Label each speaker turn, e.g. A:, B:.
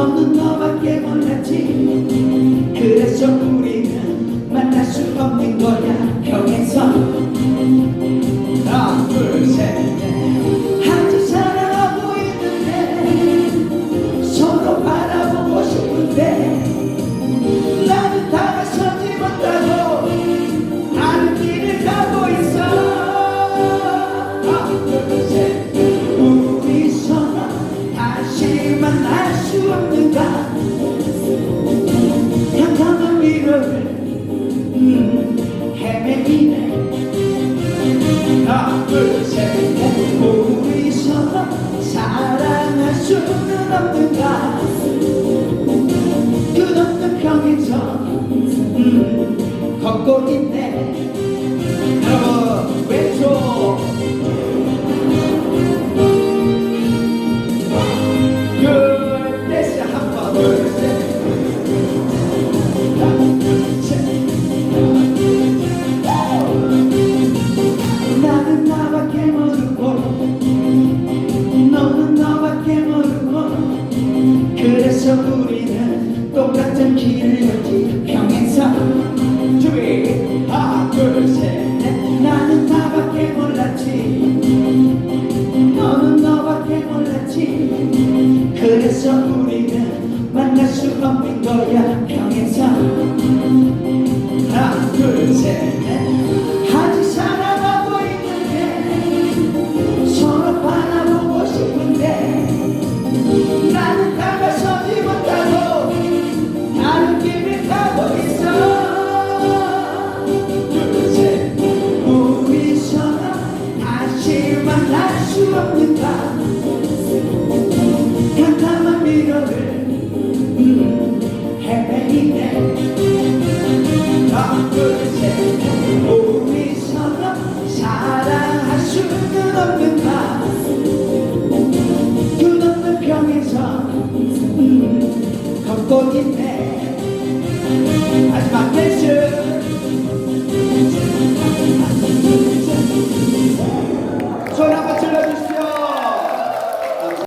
A: 없는 너밖에 몰랐지. 그래서 밤을 새해 우리서 사랑할 수는 없는가 끝없는 평행선 걷고 있네. Shaburi 수 없는 밤. 캄캄한 미로를 헤매이네. 덩굴새 우리 서로 사랑할 수는 없는 밤. 끝없는 평에서 음, 걷고 있네.